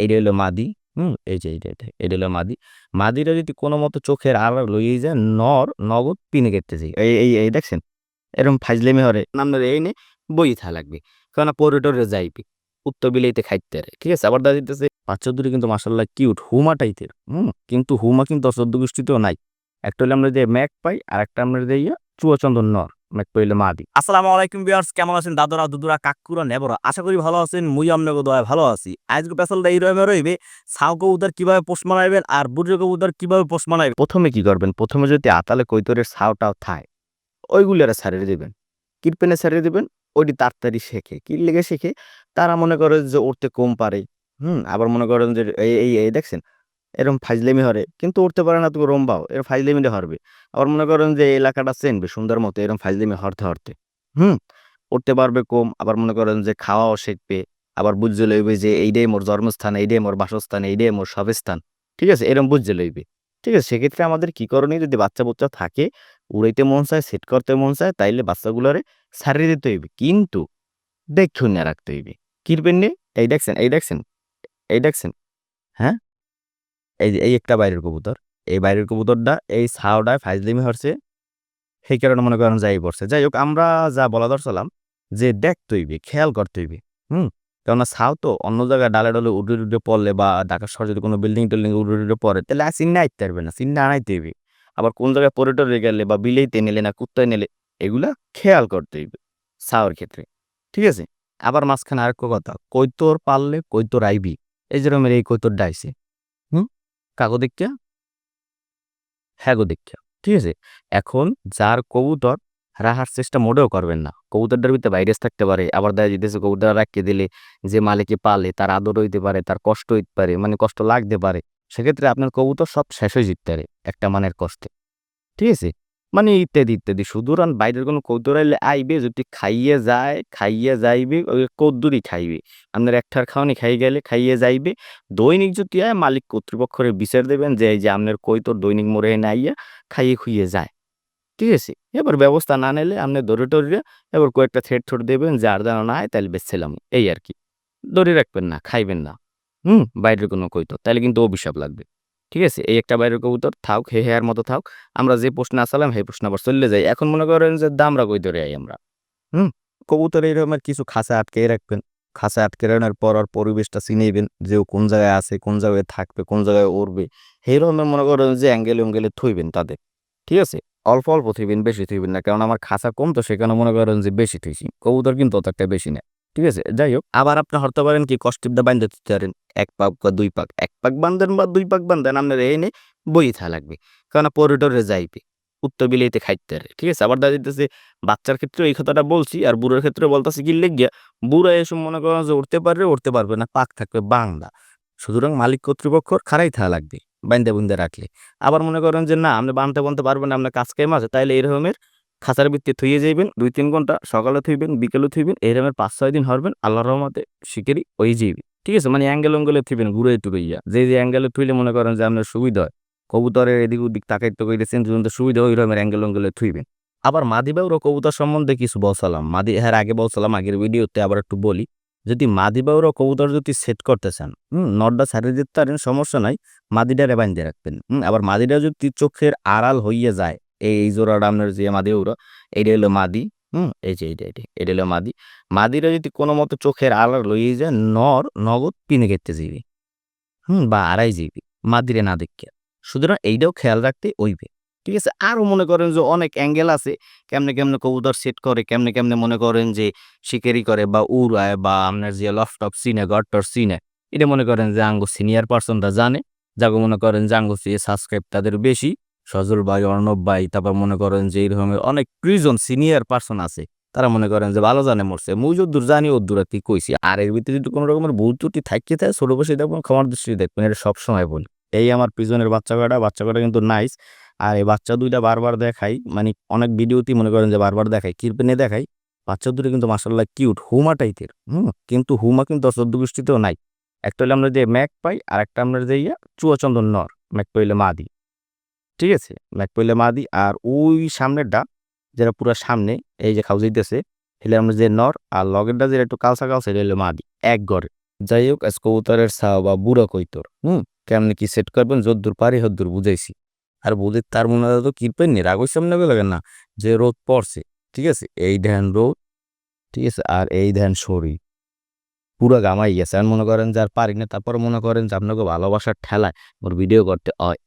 এইটা হলো মাদি, হুম, এই যে এইটা, এটা এটা হলো মাদি। মাদিটা যদি কোনো মতো চোখের আড়াল লইয়ে যায়, নর, নগদ পিনে কেটতেছি এই এই এই দেখছেন? এরকম ফাইজলেমি হরে। নামলে এই নে, বই থা লাগবে। কারণ পরিটরে যাইবি উত্তর বিলাইতে খাইতে রে। ঠিক আছে? আবার দেখা দিতেছে বাচ্চা দুটি কিন্তু মাসাল্লাহ কিউট, হুমা টাইপের, হুম, কিন্তু হুমা কিন্তু অসদ্য গোষ্ঠীতেও নাই। একটা হলে আমরা যে ম্যাক পাই আর একটা আমরা যে চুয়াচন্দন নর। মাদি। আসসালামু আলাইকুম বিয়ার্স কেমন আছেন? দাদরা দুদুরা কাকুরা নেবরা? আশা করি ভালো আছেন মুই আমনগো দয়া ভালো আছি। আজকে পেছালটা এই রকমের রইবে সাউ কবুতর কীভাবে পোষ মানাইবেন আর বুড়ো কবুতর কীভাবে পোষ মানাইবেন? প্রথমে কি করবেন? প্রথমে যদি আতালে কৈতরের সাউটাও থায় ওইগুলারা সারিয়ে দেবেন। কিরপেনে সারিয়ে দেবেন? ওইটি তাড়াতাড়ি শেখে। কি লেগে শেখে? তারা মনে করে যে উঠতে কম পারে। হুম আবার মনে করেন যে এই এই দেখছেন? এরকম ফাইজলেমি হরে, কিন্তু উঠতে পারে না তুমি রম্বাও এরকম ফাইজলেমিটা হরবে। আবার মনে করেন যে, এলাকাটা চেনবে সুন্দর মতো এরকম ফাইজলেমি হরতে হরতে। হুম, উঠতে পারবে কম, আবার মনে করেন যে, খাওয়াও শিখবে, আবার বুঝতে লইবে যে, এইটাই মোর জন্মস্থান, এইটাই মোর বাসস্থান, এইটাই মোর সবস্থান। ঠিক আছে? এরকম বুঝতে লইবে। ঠিক আছে? সেক্ষেত্রে আমাদের কি করণীয়? যদি বাচ্চা বুচ্চা থাকে, উড়াইতে মন চায়, সেট করতে মন চায়, তাইলে বাচ্চাগুলোরে সারিয়ে দিতে হইবে। কিন্তু দেখুন না রাখতে হইবে। কিরবেন নে এই দেখছেন এই দেখছেন এই দেখছেন। হ্যাঁ? এই যে, এই একটা বাইরের কবুতর। এই বাইরের কবুতরটা এই ছাওটায় ফাইজলিমি হরছে। সেই কারণে মনে করেন যাই পড়ছে। যাই হোক, আমরা যা বলা দরছিলাম যে দেখতে হইবে খেয়াল করতে হইবে হুম? কেননা ছাও তো অন্য জায়গায় ডালে ডালে উডে উডে পড়লে বা ঢাকা শহর যদি কোনো বিল্ডিং টিল্ডিং উডে উডে পড়ে, তাহলে আর চিন্না আইতে পারবে না চিন্না আনাইতে হইবে আবার কোন জায়গায় পরিটরে গেলে বা বিলেইতে নিলে না কুত্তায় নিলে, এগুলা খেয়াল করতে হইবে ছাওয়ার ক্ষেত্রে, ঠিক আছে? আবার মাঝখানে আরেকটা কথা, কৈতর পারলে কৈতর আইবি, এই যেরকম এই কৈতর ডাইছে কাগো দেখা হ্যাগো দেখা ঠিক আছে। এখন যার কবুতর রাহার চেষ্টা মোটেও করবেন না। কবুতরটার ভিতরে ভাইরাস থাকতে পারে, আবার দেখা যেতেছে কবুতর রাখিয়ে দিলে যে মালিকে পালে, তার আদর হইতে পারে, তার কষ্ট হইতে পারে মানে কষ্ট লাগতে পারে। সেক্ষেত্রে আপনার কবুতর সব শেষ হয়ে জিততে পারে, একটা মানের কষ্টে। ঠিক আছে? মানে ইত্যাদি ইত্যাদি। সুতরাং বাইরের কোনো কৌতর আইলে আইবে, যদি খাইয়ে যায়, খাইয়ে যাইবে, ওই কদ্দুরই খাইবে। আপনার একটার খাওয়ানি খাই গেলে খাইয়ে যাইবে। দৈনিক যদি হয় মালিক কর্তৃপক্ষরে বিচার দেবেন যে যে আপনার কৈতর দৈনিক মোড়ে নাইয়া খাইয়ে খুইয়ে যায়। ঠিক আছে? এবার ব্যবস্থা না নিলে আপনি ধরে টরে এবার কয়েকটা থ্রেড থ্রোড দেবেন যে আর যেন না হয় তাহলে বেচছিলাম এই আর কি। ধরে রাখবেন না, খাইবেন না। হুম? বাইরের কোনো কৈতর তাহলে কিন্তু অভিশাপ লাগবে। ঠিক আছে? এই একটা বাইরের কবুতর, থাক, হে হেয়ার মতো থাক। আমরা যে প্রশ্ন আসালাম, সেই প্রশ্ন আবার চলে যাই। এখন মনে করেন যে দামরা কই ধরে আই আমরা? হুম? কবুতর এই রকমের কিছু খাঁচা আটকে রাখবেন। খাঁচা আটকে রাখার পর আর পরিবেশটা চিনেবেন যে ও কোন জায়গায় আছে, কোন জায়গায় থাকবে, কোন জায়গায় উড়বে। সেই রকমের মনে করেন যে অ্যাঙ্গেলে অ্যাঙ্গেলে থইবেন তাদের। ঠিক আছে? অল্প অল্প থইবেন, বেশি থইবেন না। কারণ আমার খাঁচা কম তো, সেখানে মনে করেন যে বেশি থইছি। কবুতর কিন্তু অতটা বেশি না। ঠিক আছে? যাই হোক, আবার আপনি হরতে পারেন কি কষ্টিপটা বান্ধে দিতে পারেন। এক পাক বা দুই পাক। এক পাক বান্ধেন বা দুই পাক বান্ধেন আপনার এই নে বই থা লাগবে। কারণ পরিটরে যাইবে, উত্তর বিলাইতে খাইতে পারে ঠিক আছে? আবার দেখা বাচ্চার ক্ষেত্রে এই কথাটা বলছি, আর বুড়োর ক্ষেত্রে বলতেছি কি, লেগিয়া, বুড়া এসব মনে করেন যে উঠতে পারবে উঠতে পারবে না, পাক থাকবে বাংলা। সুতরাং মালিক কর্তৃপক্ষর খারাই থা লাগবে বান্ধে বুন্ধে রাখলে। আবার মনে করেন যে, না আপনি বানতে বানতে পারবেন না আপনার কাজ কাম আছে, তাইলে এই রকমের খাঁচার ভিত্তি থইয়ে যাইবেন, দুই তিন ঘণ্টা সকালে থইবেন, বিকেলে থইবেন এরমের পাঁচ ছয় দিন হরবেন আল্লাহ রহমতে শিখেরই ওই যাইবে। ঠিক আছে? মানে অ্যাঙ্গেল অ্যাঙ্গেলে থুইবেন, ঘুরে টুকে ইয়া যে যে অ্যাঙ্গেলে থুইলে মনে করেন যে আপনার সুবিধা হয়, কবুতরের এদিক ওদিক তাকাইতে কইতেছেন যদি সুবিধা ওই রকমের অ্যাঙ্গেল অ্যাঙ্গেলে থুইবেন। আবার মাদি বাউর কবুতর সম্বন্ধে কিছু বলছিলাম মাদি হ্যাঁ আগে বলছিলাম আগের ভিডিওতে আবার একটু বলি। যদি মাদি বাউর কবুতর যদি সেট করতে চান, হুম নটটা ছাড়িয়ে দিতে পারেন, সমস্যা নাই, মাদিটারে বাঁধতে রাখবেন। হুম, আবার মাদিটা যদি চোখের আড়াল হইয়া যায় এই জোড়াটা আপনার যে মাদি উড়ো এইটা হলো মাদি, হুম, এই যে এইটা এইটা এটা হলো মাদি। মাদিরা যদি কোনো মতো চোখের আড়াল লইয়ে যায়, নর, নগদ পিনে কেটে যাইবে, হুম, বা আড়াই যাইবে, মাদিরে না দেখিয়া। সুতরাং এইটাও খেয়াল রাখতে ওইবে ঠিক আছে? আরও মনে করেন যে অনেক অ্যাঙ্গেল আছে, কেমনে কেমনে কবুতর সেট করে, কেমনে কেমনে মনে করেন যে শিকারি করে, বা উড়ায়, বা আপনার যে লফটপ সিনে গট্টর সিনে এটা মনে করেন যে আঙ্গু সিনিয়র পার্সনরা জানে, যাকে মনে করেন যে আঙ্গু সাবস্ক্রাইব তাদের বেশি। সজল ভাই, অর্ণব ভাই, তারপর মনে করেন যে এই অনেক প্রিজন সিনিয়র পার্সন আছে, তারা মনে করেন যে ভালো জানে মরছে। মুই যদ্দূর জানি ওদ্দূর কি কইছি। আর এর ভিতরে যদি কোনো রকমের ভুল ত্রুটি থাকতে থাকে, ছোট বসে দেখবেন, ক্ষমার দৃষ্টি দেখবেন, এটা সবসময় বলি এই আমার পিছনের বাচ্চা কটা বাচ্চা কটা কিন্তু নাইস আর এই বাচ্চা দুইটা বারবার দেখাই মানে অনেক ভিডিওতেই মনে করেন যে বারবার দেখাই কিরপেনে দেখাই, বাচ্চা দুটো কিন্তু মাসাল্লাহ কিউট হুমা টাইপের, হুম? কিন্তু হুমা কিন্তু অসদ্য গোষ্ঠীতেও নাই। একটা হলে আমরা যে ম্যাক পাই আর একটা আমরা যে ইয়া চুয়াচন্দন নর, ম্যাক পাইলে মাদি। ঠিক আছে? ম্যাক পাইলে মাদি আর ওই সামনেরটা, যেটা পুরো সামনে, এই যে খাউজাইতেছে হেলে আমরা যে নর আর লগেরটা যেটা একটু কালসা কালসা এটা হলো মাদি, এক গড়ে। যাই হোক কবুতরের ছাও বা বুড়া কইতর হুম? কেমনে কি সেট করবেন? যদ্দূর পারি হদ্দূর বুঝাইছি। আর বুঝে তার মনে তো কিরপেন নি রাগের সামনে লাগে না? যে রোদ পড়ছে, ঠিক আছে? এই ধ্যান রোদ, ঠিক আছে? আর এই ধ্যান শরীর। পুরো গামাই গেছে। আর মনে করেন যে আর পারি না, তারপর মনে করেন যে আপনাকে ভালোবাসার ঠেলায় ওর ভিডিও করতে হয়।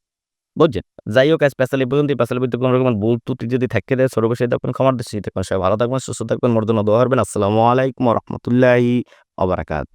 বুঝছেন? যাই হোক স্পেশালি পর্যন্ত স্পেশালি পর্যন্ত কোনো রকম ভুল ত্রুটি যদি থাকে দেয় সর্বশেষ দেখবেন ক্ষমার দৃষ্টি থাকবেন। সবাই ভালো থাকবেন, সুস্থ থাকবেন, মর্দন দোয়া হবেন আসসালামু আলাইকুম রহমতুল্লাহি অবরাকাত